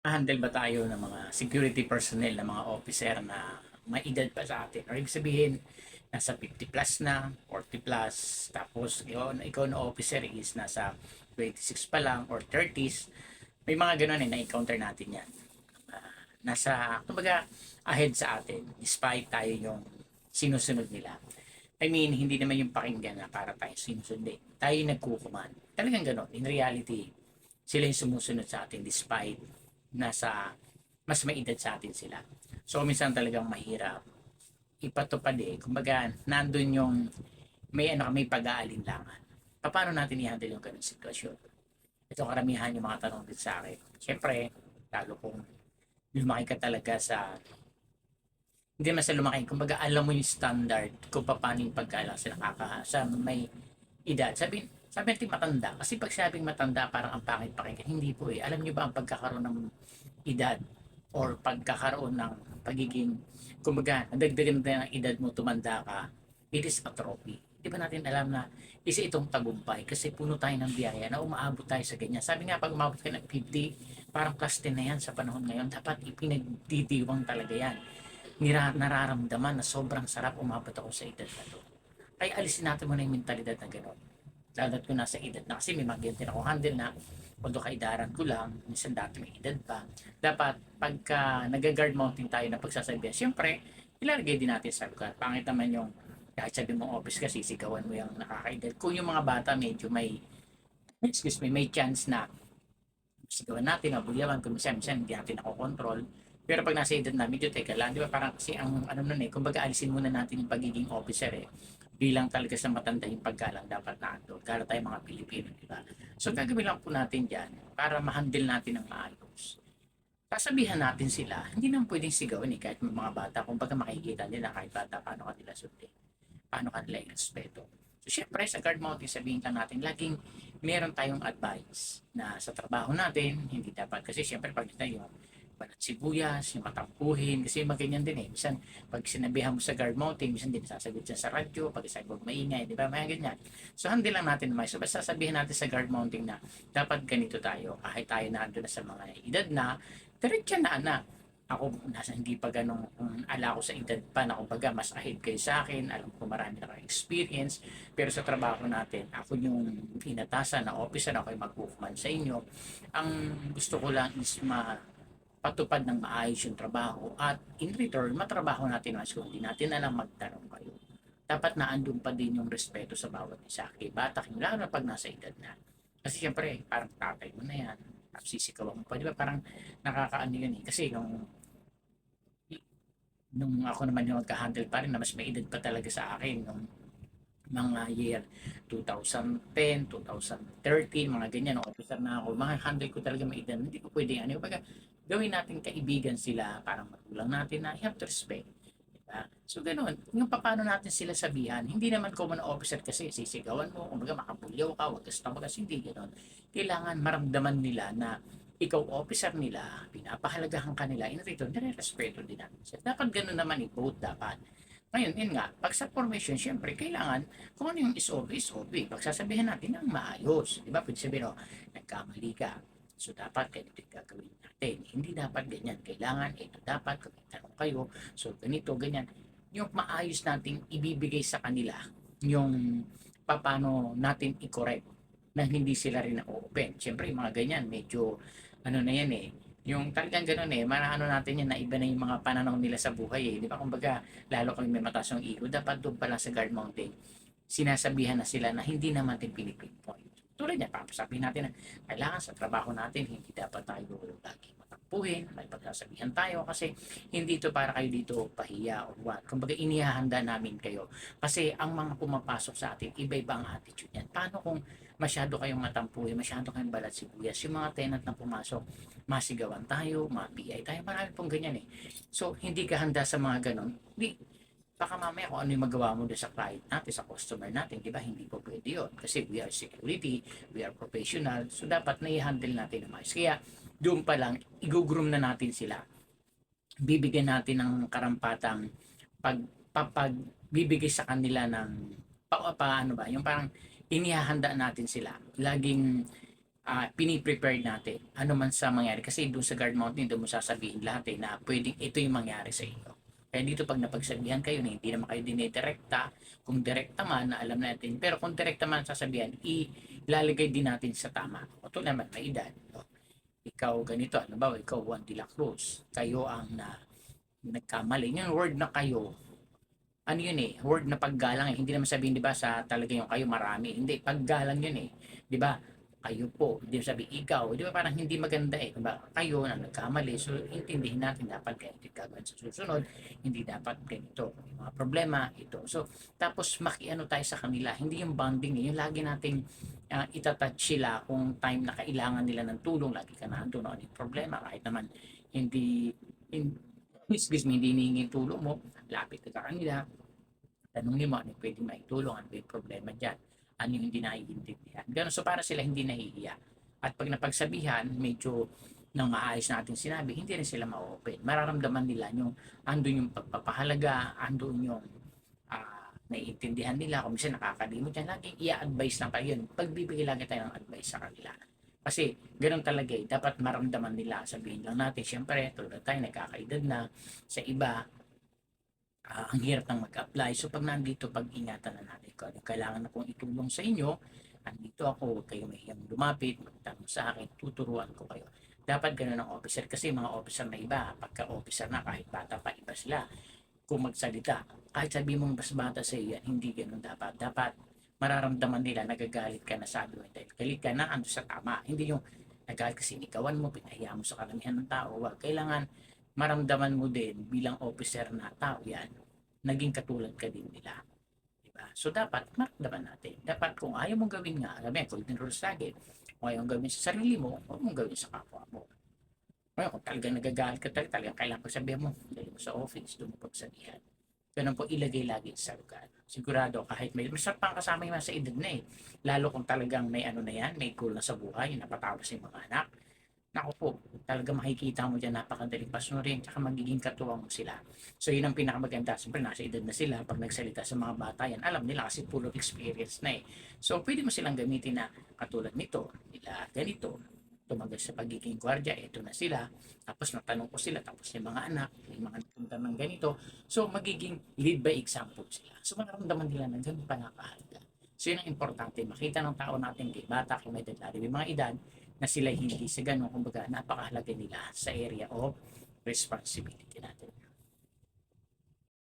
handle ba tayo ng mga security personnel ng mga officer na may edad pa sa atin? Or ibig sabihin, nasa 50 plus na, 40 plus, tapos ikaw, ikaw na officer is nasa 26 pa lang or 30s. May mga ganun eh, na-encounter natin yan. Ah, nasa, kumbaga, ahead sa atin, despite tayo yung sinusunod nila. I mean, hindi naman yung pakinggan na para tayo sinusunod. Tayo nagkukuman. Talagang ganun. In reality, sila yung sumusunod sa atin despite nasa mas may edad sa atin sila. So, minsan talagang mahirap ipatupad eh. Kumbaga, nandun yung may ano may pag-aalinlangan. Paano natin i-handle yung ganung sitwasyon? Ito karamihan yung mga tanong din sa akin. Siyempre, lalo kung lumaki ka talaga sa hindi man sa lumaki. Kumbaga, alam mo yung standard kung paano yung pagkala sa nakaka sa may edad. Sabi, sabi natin matanda. Kasi pag sabing matanda, parang ang pangit pakinggan. Hindi po eh. Alam niyo ba ang pagkakaroon ng edad or pagkakaroon ng pagiging, kumbaga, nadagdagan na ng edad mo, tumanda ka, it is a trophy. Di ba natin alam na isa itong tagumpay kasi puno tayo ng biyaya na umaabot tayo sa ganyan. Sabi nga, pag umabot ka ng 50, parang plus 10 na yan sa panahon ngayon. Dapat ipinagdidiwang talaga yan. Nira, nararamdaman na sobrang sarap umabot ako sa edad na to. Kaya alisin natin muna yung mentalidad na gano'n. Lalo't ko nasa edad na kasi may mga ganyan ako handle na although kaidaran ko lang, minsan dati may edad pa. Dapat pagka nag-guard mounting tayo na pagsasabihan, siyempre, ilalagay din natin sa lugar. Pangit naman yung kahit sabi mo office ka, sisigawan mo yung nakakaedad. Kung yung mga bata medyo may, excuse me, may chance na sigawan natin, mabulyawan, kung minsan, minsan hindi natin nakokontrol. Pero pag nasa edad na, medyo teka lang, di ba parang kasi ang ano nun eh, kumbaga alisin muna natin yung pagiging officer eh. Bilang talaga sa matanda yung paggalang dapat na ando. Kala tayo mga Pilipino, di ba? So gagawin lang po natin dyan para ma-handle natin ng maayos. Sasabihan natin sila, hindi naman pwedeng sigawan eh, kahit mga bata, kumbaga makikita nila kahit bata, paano kanila sundin, paano kanila i-respeto. So syempre, sa guard mounting, sabihin lang natin, laging meron tayong advice na sa trabaho natin, hindi dapat, kasi syempre pag tayo, balat sibuyas, yung matampuhin, kasi maganyan din eh. Minsan, pag sinabihan mo sa guard mounting, minsan din sasagot siya sa radyo, pag isabi mo maingay, di ba? May ganyan. So, handle lang natin naman. So, basta sabihin natin sa guard mounting na dapat ganito tayo. Kahit tayo na na sa mga edad na, diretso na anak. Ako, nasa hindi pa ganong um, ala ko sa edad pa na kumbaga mas ahead kayo sa akin, alam ko marami na kayong experience, pero sa trabaho natin, ako yung inatasan na officer, ako yung magkukuman sa inyo. Ang gusto ko lang is ma patupad ng maayos yung trabaho at in return, matrabaho natin mas kung hindi natin alam magtanong kayo. Dapat na andun pa din yung respeto sa bawat isa. Kay bata, lalo na pag nasa edad na. Kasi syempre, parang tatay mo na yan. Tapos sisikawan mo pa. Di ba parang nakakaano yun eh. Kasi nung nung ako naman yung magka-handle pa rin na mas may edad pa talaga sa akin nung mga year 2010, 2013, mga ganyan, no, officer na ako, mga handle ko talaga may edad, hindi ko pwede ano, pag gawin natin kaibigan sila, parang magulang natin na you have to respect. Diba? So, ganoon. Yung paano natin sila sabihan, hindi naman common officer kasi sisigawan mo, kumbaga makapulyaw ka, wag ka tumagas, hindi ganoon. Kailangan maramdaman nila na ikaw officer nila, pinapahalagahan ka nila, in return, nire-respeto din natin. So, dapat ganoon naman i-vote dapat. Ngayon, yun nga, pag sa formation, syempre, kailangan, kung ano yung SOP, SOP. Pagsasabihan natin ng maayos. Di ba? Pwede sabihin, oh, nagkamali ka. So, dapat ganito yung gagawin natin. Hindi dapat ganyan. Kailangan, ito dapat, kung tanong kayo, so ganito, ganyan. Yung maayos nating ibibigay sa kanila, yung paano natin i-correct na hindi sila rin na-open. Siyempre, yung mga ganyan, medyo, ano na yan eh, yung talagang ganun eh, ano natin yan na iba na yung mga pananaw nila sa buhay eh. Di ba? Kumbaga, lalo kami may mataas yung ego, dapat doon pala sa guard mounting, sinasabihan na sila na hindi naman din pinipinpoint. Tulad niya, papasabihin natin na kailangan sa trabaho natin, hindi dapat tayo lagi matakpuhin, may pagsasabihan tayo kasi hindi ito para kayo dito pahiya or what. Kumbaga, inihahanda namin kayo. Kasi ang mga pumapasok sa atin, iba-iba ang attitude yan. Paano kung masyado kayong matampuhin, masyado kayong balat sibuyas, yung mga tenant na pumasok, masigawan tayo, ma-PI tayo, marami pong ganyan eh. So, hindi ka handa sa mga ganon, di, baka mamaya kung ano yung magawa mo doon sa client natin, sa customer natin, di ba? Hindi po pwede yun. Kasi we are security, we are professional, so dapat na-handle natin ng maayos. Kaya, doon pa lang, i-groom na natin sila. Bibigyan natin ng karampatang pag, papag, bibigay sa kanila ng, pa, pa ano ba, yung parang inihahanda natin sila. Laging, ah piniprepare natin ano man sa mangyari kasi doon sa guard mountain doon mo sasabihin lahat eh na pwedeng ito yung mangyari sa inyo kaya dito pag napagsabihan kayo na hindi naman kayo dinidirekta kung direkta man na alam natin. Pero kung direkta man sasabihan ilalagay din natin sa tama. O to naman may edad. No? ikaw ganito ano ba ikaw Juan de la Cruz. Kayo ang na nagkamali. Yung word na kayo. Ano yun eh? Word na paggalang eh. Hindi naman sabihin di ba sa talaga yung kayo marami. Hindi paggalang yun eh. Di ba kayo po, hindi mo sabi ikaw, di ba parang hindi maganda eh, di ba? Kayo na nagkamali, so intindihin natin dapat ganito gagawin sa susunod, hindi dapat ganito, yung mga problema, ito. So, tapos makiano tayo sa kanila, hindi yung bonding, eh, yung lagi nating uh, itatouch sila kung time na kailangan nila ng tulong, lagi ka na andun, ano yung problema, kahit naman hindi, in, excuse me, hindi hinihingi tulong mo, lapit ka sa kanila, tanongin mo ano pwede maitulong, ano yung problema dyan ano yung hindi naiintindihan. Ganun, so para sila hindi nahihiya. At pag napagsabihan, medyo nang maayos natin sinabi, hindi rin sila ma-open. Mararamdaman nila yung andun yung pagpapahalaga, andun yung uh, naiintindihan nila. Kung minsan nakakalimot yan, laging i-advise lang kayo yun. Pagbibigay lagi tayo ng advice sa kanila. Kasi ganun talaga eh, dapat maramdaman nila. Sabihin lang natin, syempre, tulad tayo, nagkakaedad na sa iba, ah, ang hirap ng mag-apply. So pag nandito, pag-ingatan na natin kung ano kailangan na kong itulong sa inyo, andito ako, huwag kayo mahiyang lumapit, magtanong sa akin, tuturuan ko kayo. Dapat ganun ang officer kasi mga officer na iba, pagka officer na kahit bata pa iba sila, kung magsalita, kahit sabi mong mas bata sa iyo, hindi ganun dapat. Dapat mararamdaman nila nagagalit ka na sabi mo dahil galit ka na ando sa tama. Hindi yung nagalit kasi nikawan mo, pinahiya mo sa karamihan ng tao. Wag. Kailangan maramdaman mo din bilang officer na tao yan, naging katulad ka din nila. Diba? So dapat maramdaman natin. Dapat kung ayaw mong gawin nga, alam mo, golden rules lagi, kung ayaw mong gawin sa sarili mo, huwag mong gawin sa kapwa mo. Ngayon, kung talagang nagagalit ka talaga, talagang kailangan pagsabihan mo, dali mo sa office, doon mo pagsabihan. Ganun po ilagay lagi sa lugar. Sigurado kahit may masarap pang kasama yung sa edad na eh. Lalo kung talagang may ano na yan, may goal na sa buhay, napatapos yung mga anak. Naku po, talaga makikita mo dyan napakadaling pasunurin tsaka magiging katuwang mo sila. So yun ang pinakamaganda. Siyempre nasa edad na sila pag nagsalita sa mga bata yan. Alam nila kasi full of experience na eh. So pwede mo silang gamitin na katulad nito, nila ganito, tumagal sa pagiging gwardya, ito na sila. Tapos natanong ko sila, tapos yung mga anak, yung mga napunta ng ganito. So magiging lead by example sila. So mararamdaman nila na ganun pa nakahalaga. So yun ang importante, makita ng tao natin kay bata, kay may edad, yung mga edad, na sila hindi sa ganun, kumbaga napakahalaga nila sa area of responsibility natin.